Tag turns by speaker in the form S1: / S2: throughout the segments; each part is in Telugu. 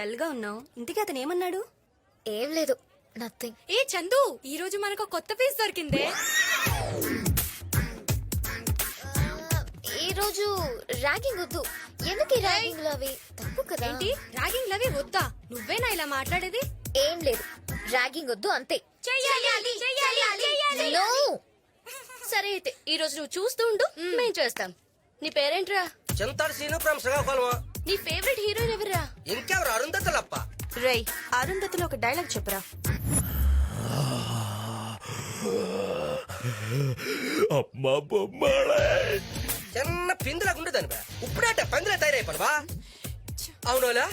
S1: డల్గా ఉన్నావు. ఇంతకీ అతను ఏమన్నాడు?
S2: ఏం లేదు. నథింగ్
S1: ఏ చందు ఈ రోజు మనకు కొత్త పీస్ దొరికిందే.
S2: ఈ రోజు ర్యాగింగ్ వద్దు. ఎందుకు ర్యాగింగ్లో అవి? తప్పు కదా.
S1: ఏంటి? రాగింగ్ లవి వద్దా? నువ్వేనా ఇలా మాట్లాడేది?
S2: ఏం లేదు. ర్యాగింగ్ వద్దు అంతే.
S1: చెయ్యాలి చెయ్యాలి
S2: No.
S3: సరే అయితే ఈ రోజు నువ్వు చూస్తూ ఉండు. మేం చేస్తాం. నీ పేరేంట్రా?
S4: చింతాడు సీను ఫ్రమ్ శ్రీకాకుళం
S3: నీ ఫేవరెట్ హీరోయిన్ ఎవరా
S4: ఇంకెవరు అరుంధతులప్ప?
S1: రై అరుంధతిలో ఒక డైలాగ్ చెప్పురా.
S5: అమ్మా బొమ్మడే
S4: చిన్న పిందులాగా ఉండేదాని బా. ఇప్పుడేట పందిలా తయారైపోను బా. అవునోలా?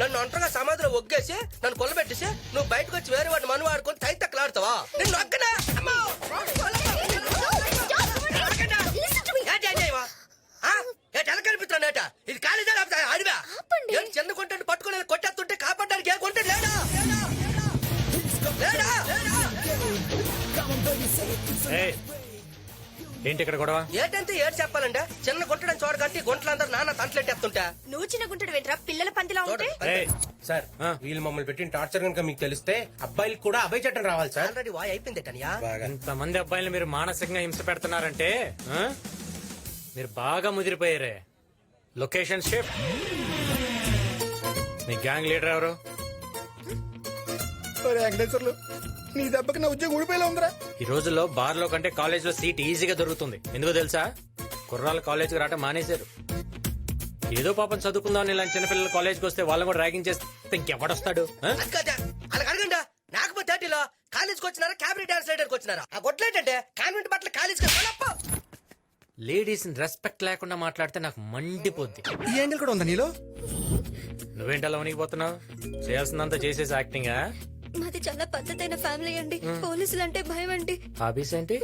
S4: నన్ను ఒంటరిగా సమాధిలో ఒగ్గేసి నన్ను కొల్లబెట్టేసి నువ్వు బయటకు వచ్చి వేరే వాడిని మను వాడుకొని తై తక్కలాడుతావా నిన్ను ఒక్కనా? అమ్మో! ఏట? ఇది కాలేజా లేకపోతే అడివా
S2: ఆపండి.
S4: చిన్న పట్టుకోలేదు కొట్టేస్తుంటే కాపాడడానికి ఏ కొంటాడు లేడా? లేడా?
S5: ఏయ్, ఏంటి ఇక్కడ గొడవ?
S4: ఏటంటే ఏడు చెప్పాలంటే చిన్న గుంటడం చూడకంటే గుంటలందరూ నాన్న తంటలెట్టేస్తుంటా.
S1: నువ్వు చిన్న గుంటడు వెంట్రా పిల్లల పందిలా ఉంటే?
S5: ఏయ్,
S6: సార్
S5: ఆ.
S6: వీళ్ళు మమ్మల్ని పెట్టిన టార్చర్ కనుక మీకు తెలిస్తే అబ్బాయిలకు కూడా అభయ చట్టం రావాలి సార్.
S4: ఆల్రెడీ వాయ్ అయిపోయింది టనియా.
S5: ఇంతమంది అబ్బాయిలు మీరు మానసికంగా హింస పెడుతున్నారంటే ఆ? మీరు బాగా ముదిరిపోయారే. లొకేషన్ షిఫ్ట్ మీ గ్యాంగ్ లీడర్ ఎవరు?
S7: వెంకటేశ్వర్లు నీ దెబ్బకి నా ఉద్యోగం ఊడిపోయేలా ఉందిరా.
S5: ఈ రోజుల్లో బార్లో కంటే కాలేజ్లో సీట్ ఈజీగా దొరుకుతుంది. ఎందుకో తెలుసా? కుర్రాళ్ళు కాలేజ్కి రావటం మానేశారు. ఏదో పాపం చదువుకుందాం ఇలాంటి చిన్నపిల్లలు కాలేజ్కి వస్తే వాళ్ళని కూడా ర్యాగింగ్ చేస్తే ఇంకెవడొస్తాడు?
S4: అలా అడగండి? నాకపోతే థర్టీలో కాలేజ్కి వచ్చినారా క్యాబినెట్ డాన్స్ రైడర్కి వచ్చినారా? ఆ గొడ్లేంటంటే కాన్వెంట్ బట్టలు కాలేజ్కి
S5: లేడీస్ రెస్పెక్ట్ లేకుండా మాట్లాడితే నాకు మండిపోద్ది.
S7: ఈ యాంగిల్ కూడా ఉందా నీలో?
S5: నువ్వేంటి అలా వణికిపోతున్నావు చేయాల్సిందంతా చేసేసి యాక్టింగా
S1: మాది చాలా పద్ధతైన ఫ్యామిలీ అండి. పోలీసులు అంటే భయం అండి.
S5: హాబీస్ ఏంటి?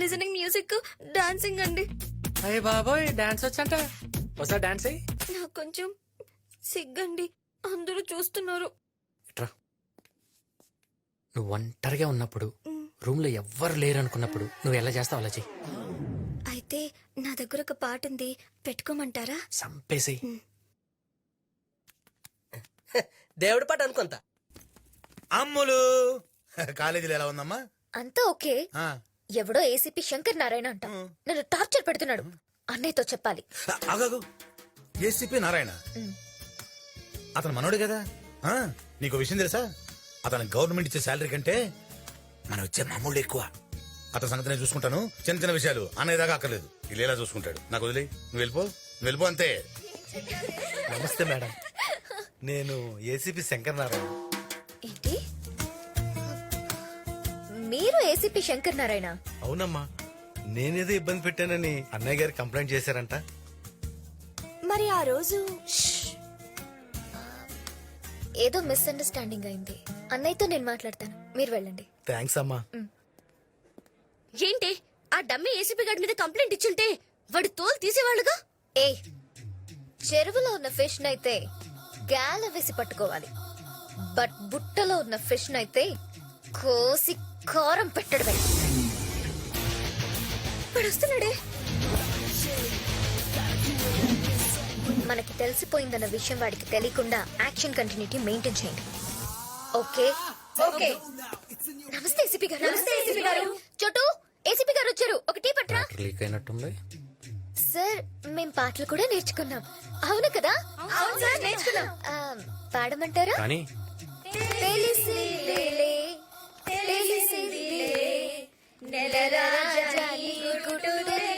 S1: లిజనింగ్ మ్యూజిక్ డాన్సింగ్ అండి.
S5: అయ్య బాబోయ్ డాన్స్ వచ్చంట ఒకసారి డాన్స్ అయ్యి
S1: నాకు కొంచెం సిగ్గండి. అందరూ చూస్తున్నారు.
S5: నువ్వు ఒంటరిగా ఉన్నప్పుడు రూమ్లో ఎవ్వరు లేరు అనుకున్నప్పుడు నువ్వు ఎలా చేస్తావు? అలా చెయ్యి.
S1: అయితే నా దగ్గర ఒక పాట ఉంది. పెట్టుకోమంటారా?
S5: సంపేసి
S4: దేవుడి పాట అనుకుంటా.
S7: అమ్ములు. కాలేజీలో ఎలా ఉందమ్మా?
S2: అంతా ఓకే.
S7: ఆ.
S2: ఎవడో ఏసీపీ శంకర్ నారాయణ అంట. నన్ను టార్చర్ పెడుతున్నాడు. అన్నయ్యతో చెప్పాలి.
S7: ఆగాగు ఏసీపీ నారాయణ? అతను మనోడు కదా? ఆ, నీకు విషయం తెలుసా? అతను గవర్నమెంట్ ఇచ్చే శాలరీ కంటే మనం ఇచ్చే మామూలు ఎక్కువ. అతని సంగతి నేను చూసుకుంటాను. చిన్న చిన్న విషయాలు. అన్నయ్య దాకా అక్కర్లేదు. ఇల్లు ఎలా చూసుకుంటాడు. నాకు వదిలే నువ్వు వెళ్ళిపో. నువ్వు వెళ్ళిపో అంతే.
S8: నమస్తే మేడం. నేను ఏసీపీ శంకర్ నారాయణ.
S2: ఏంటి? మీరు ఏసీపీ శంకర్ నారాయణ?
S8: అవునమ్మా. నేనేదో ఇబ్బంది పెట్టానని అన్నయ్య గారు కంప్లైంట్ చేశారంట.
S1: మరి ఆ రోజు
S2: ఏదో మిస్అండర్స్టాండింగ్ అయింది. అన్నయ్యతో నేను మాట్లాడతాను. మీరు వెళ్ళండి.
S8: థ్యాంక్స్ అమ్మా.
S3: ఏంటి? ఆ డమ్మి ఏసీపీ గారి మీద కంప్లైంట్ ఇచ్చుంటే వాడు తోలు తీసేవాళ్ళుగా?
S2: ఏ చెరువులో ఉన్న ఫిష్ నైతే గాల వేసి పట్టుకోవాలి. బట్ బుట్టలో ఉన్న ఫిష్ నైతే కోసి కారం పెట్టడమే. వాడు వస్తున్నాడే. మనకి తెలిసిపోయిందన్న విషయం వాడికి తెలియకుండా యాక్షన్ కంటిన్యూటీ మెయింటైన్ చేయండి. ఓకే? ఓకే. నమస్తే ఏసీపీ గారు నమస్తే ఏసీపీ గారు. చోటు ఏసీపీ గారు వచ్చారు. ఒక టీ పట్రా?
S5: లీక్ అయినట్టుంది.
S2: సార్ మేం పాటలు కూడా నేర్చుకున్నాం. అవును కదా? అవును సార్ నేర్చుకున్నాం. ఆ, పాడమంటారా?
S5: కానీ
S2: తెలిసిలేలే, తెలిసిలేలే,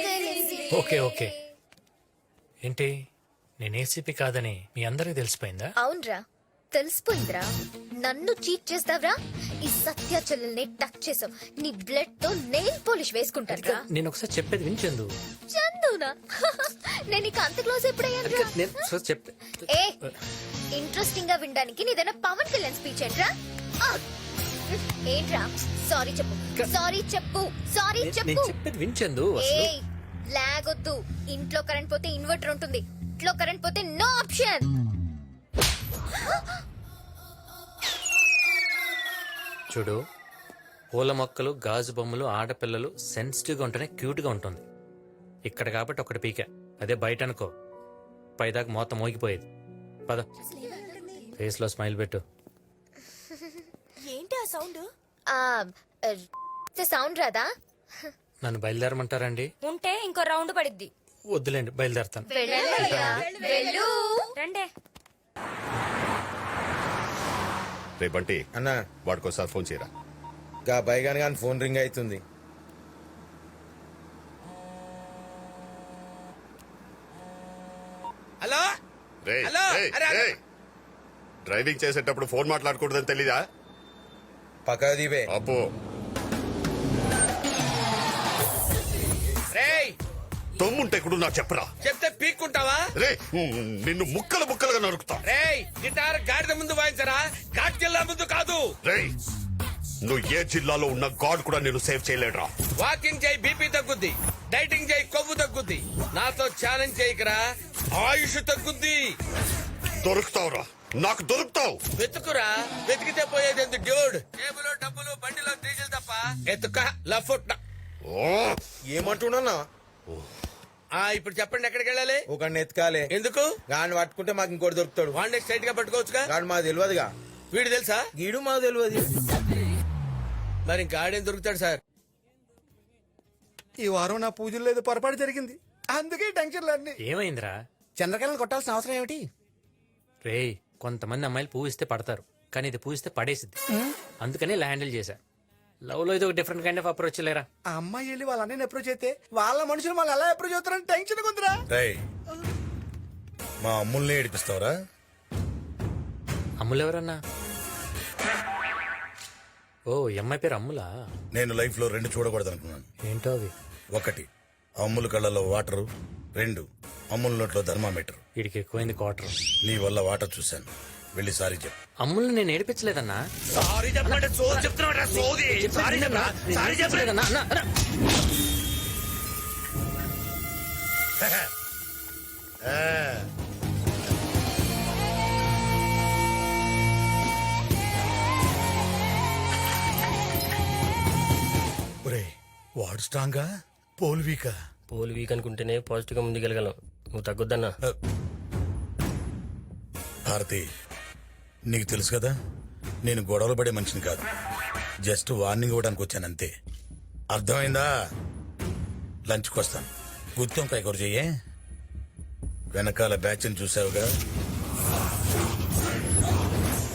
S2: తెలిసి.
S5: Okay okay. ఏంటి? నేను ఏసీపీ కాదని మీ అందరికి తెలిసిపోయిందా?
S2: అవునరా. తెలిసిపోయిందిరా. నన్ను చీట్ చేస్తావరా? ఈ సత్య చెల్లెల్ని టచ్ చేసావు. నీ బ్లడ్తో నెయిల్ పాలిష్ వేసుకుంటాను
S5: నేను ఒకసారి చెప్పేది వినిచెందు
S2: చందునా? నేను ఇక అంత క్లోజ్ ఎప్పుడయ్యాను ఏ ఇంట్రెస్టింగ్గా వినడానికి నీదైనా పవన్ కళ్యాణ్ స్పీచ్ ఏంట్రా! ఏంట్రా? సారీ చెప్పు. సారీ చెప్పు. సారీ చెప్పు.
S5: చెప్పేది అసలు.
S2: లాగొద్దు. ఇంట్లో కరెంట్ పోతే ఇన్వర్టర్ ఉంటుంది. ఇంట్లో కరెంట్ పోతే నో ఆప్షన్
S5: చూడు పూల మొక్కలు గాజు బొమ్మలు ఆడపిల్లలు సెన్సిటివ్గా ఉంటేనే క్యూట్గా ఉంటుంది. ఇక్కడ కాబట్టి ఒకటి పీక. అదే బయట అనుకో. పైదాకా మోత మోగిపోయేది. పద. ఫేస్లో స్మైల్ పెట్టు.
S1: ఏంటి ఆ సౌండ్
S2: సౌండ్ రాదా?
S5: నన్ను బయలుదేరమంటారండి?
S1: ఉంటే ఇంకో రౌండ్ పడిద్ది.
S5: వద్దులేండి బయలుదేరతాను.
S2: వెళ్ళు.
S1: రండే.
S9: రే బంటి
S8: అన్న.
S9: వాడికోసారి ఫోన్ చేయరా.
S8: గా బైగాన్ గాని ఫోన్ రింగ్ అవుతుంది.
S4: హలో?
S9: రే
S4: హలో, అరే, అరే.
S9: డ్రైవింగ్ చేసేటప్పుడు ఫోన్ మాట్లాడకూడదని తెలీదా?
S8: పక్క దీపే
S9: అబ్బో. తమ్ముంటే కూడా నాకు చెప్పరా.
S4: చెప్తే పీక్కుంటావా?
S9: రే నిన్ను ముక్కలు ముక్కలుగా నరుకుతా.
S4: రేయ్ గిటార్ గాడిద ముందు వాయించరా? ఘాట్ జిల్లా ముందు కాదు.
S9: రే నువ్వు ఏ జిల్లాలో ఉన్న గాడ్ కూడా నేను సేవ్ చేయలేడురా.
S4: వాకింగ్ చేయి బీపీ తగ్గుద్ది. డైటింగ్ చేయి కొవ్వు తగ్గుద్ది. నాతో ఛాలెంజ్ చేయకరా? ఆయుష్ తగ్గుద్ది.
S9: దొరుకుతావురా. నాకు దొరుకుతావు.
S4: వెతుకురా. వెతికితే పోయేది ఎందుకు డ్యూడ్? టేబుల్ డబ్బులు బండిలో డీజిల్ తప్ప. ఎత్తుక లఫుట్
S9: ఓ.
S8: ఏమంటున్నా
S4: ఆ ఇప్పుడు చెప్పండి ఎక్కడికి వెళ్ళాలి?
S8: ఒక ఎత్కాలే
S4: ఎందుకు?
S8: గాని పట్టుకుంటే మాకు ఇంకోటి దొరుకుతాడు.
S4: వాడిని స్ట్రైట్గా పట్టుకోవచ్చుగా?
S8: గాని మాకు తెలియదుగా
S4: వీడు తెలుసా?
S8: గీడు మాకు తెలియదు
S4: మరి ఇంకా ఆడేం దొరుకుతాడు సార్?
S8: ఈ వారం నా పూజలు లేదు పొరపాటు జరిగింది. అందుకే టెన్షన్లు అన్ని.
S5: ఏమైందిరా?
S8: చంద్రకళను కొట్టాల్సిన అవసరం ఏమిటి?
S5: రేయ్ కొంతమంది అమ్మాయిలు పూవిస్తే పడతారు. కానీ ఇది పూవిస్తే పడేసిద్ది. అందుకని ఇలా హ్యాండిల్ చేశా. లవ్లో ఇది ఒక డిఫరెంట్ కైండ్ ఆఫ్ అప్రోచ్ లేరా?
S8: ఆ అమ్మాయి వెళ్ళి వాళ్ళ అన్నయ్యని అప్రోచ్ అయితే వాళ్ళ మనుషులు మళ్ళీ ఎలా అప్రోచ్ అవుతారని టెన్షన్
S7: రేయ్ మా అమ్ముల్ని ఏడిపిస్తావరా?
S5: అమ్ములు ఎవరన్నా? ఓ ఈ అమ్మాయి పేరు అమ్ములా?
S7: నేను లైఫ్లో రెండు చూడకూడదు అనుకున్నాను
S5: ఏంటో అవి
S7: ఒకటి అమ్ముల కళ్ళలో వాటరు రెండు అమ్ముల నోట్లో థర్మామీటర్.
S5: వీడికి ఎక్కువైంది క్వార్టర్
S7: నీ వల్ల వాటర్ చూశాను. వెళ్ళి సారీ చెప్పు.
S5: అమ్ముల్ని నేను ఏడిపించలేదన్నా.
S4: సారీ చెప్పండి సోది చెప్తున్నా సోది. సారీ చెప్పరా? సారీ చెప్పలేదు
S5: అన్నా, అన్నా, అన్నా.
S7: ఒరేయ్ వాడు స్ట్రాంగా? పోల్ వీకా?
S10: పోల్ వీక్ అనుకుంటేనే పాజిటివ్గా ముందుకెళ్ళగలం. నువ్వు తగ్గొద్దన్నా.
S7: భారతి నీకు తెలుసు కదా నేను గొడవలు పడే మనిషిని కాదు. జస్ట్ వార్నింగ్ ఇవ్వడానికి వచ్చాను అంతే. అర్థమైందా? లంచ్కి వస్తాను. గుత్తంకాయ కూర చెయ్యే. వెనకాల బ్యాచ్ని చూసావుగా?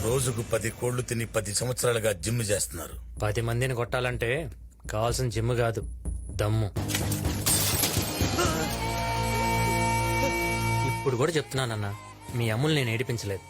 S7: రోజుకు పది కోళ్ళు తిని పది సంవత్సరాలుగా జిమ్ చేస్తున్నారు.
S5: పది మందిని కొట్టాలంటే కావాల్సిన జిమ్ కాదు దమ్ము. ఇప్పుడు కూడా చెప్తున్నానన్నా మీ అమ్ముల్ని నేను ఏడిపించలేదు.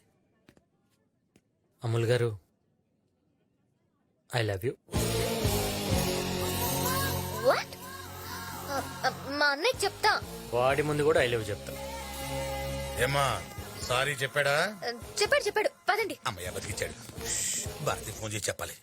S5: అమ్ముల్ గారు ఐ లవ్ యూ.
S2: వాట్ మా అన్నయ్య చెప్తా.
S5: వాడి ముందు కూడా ఐ లవ్ చెప్తా.
S7: ఏమా సారీ చెప్పాడా?
S2: ఆ, చెప్పాడు చెప్పాడు. పదండి.
S7: అమ్మయ్య బతికిచ్చాడు. భారతి ఫోన్ చేసి చెప్పాలి.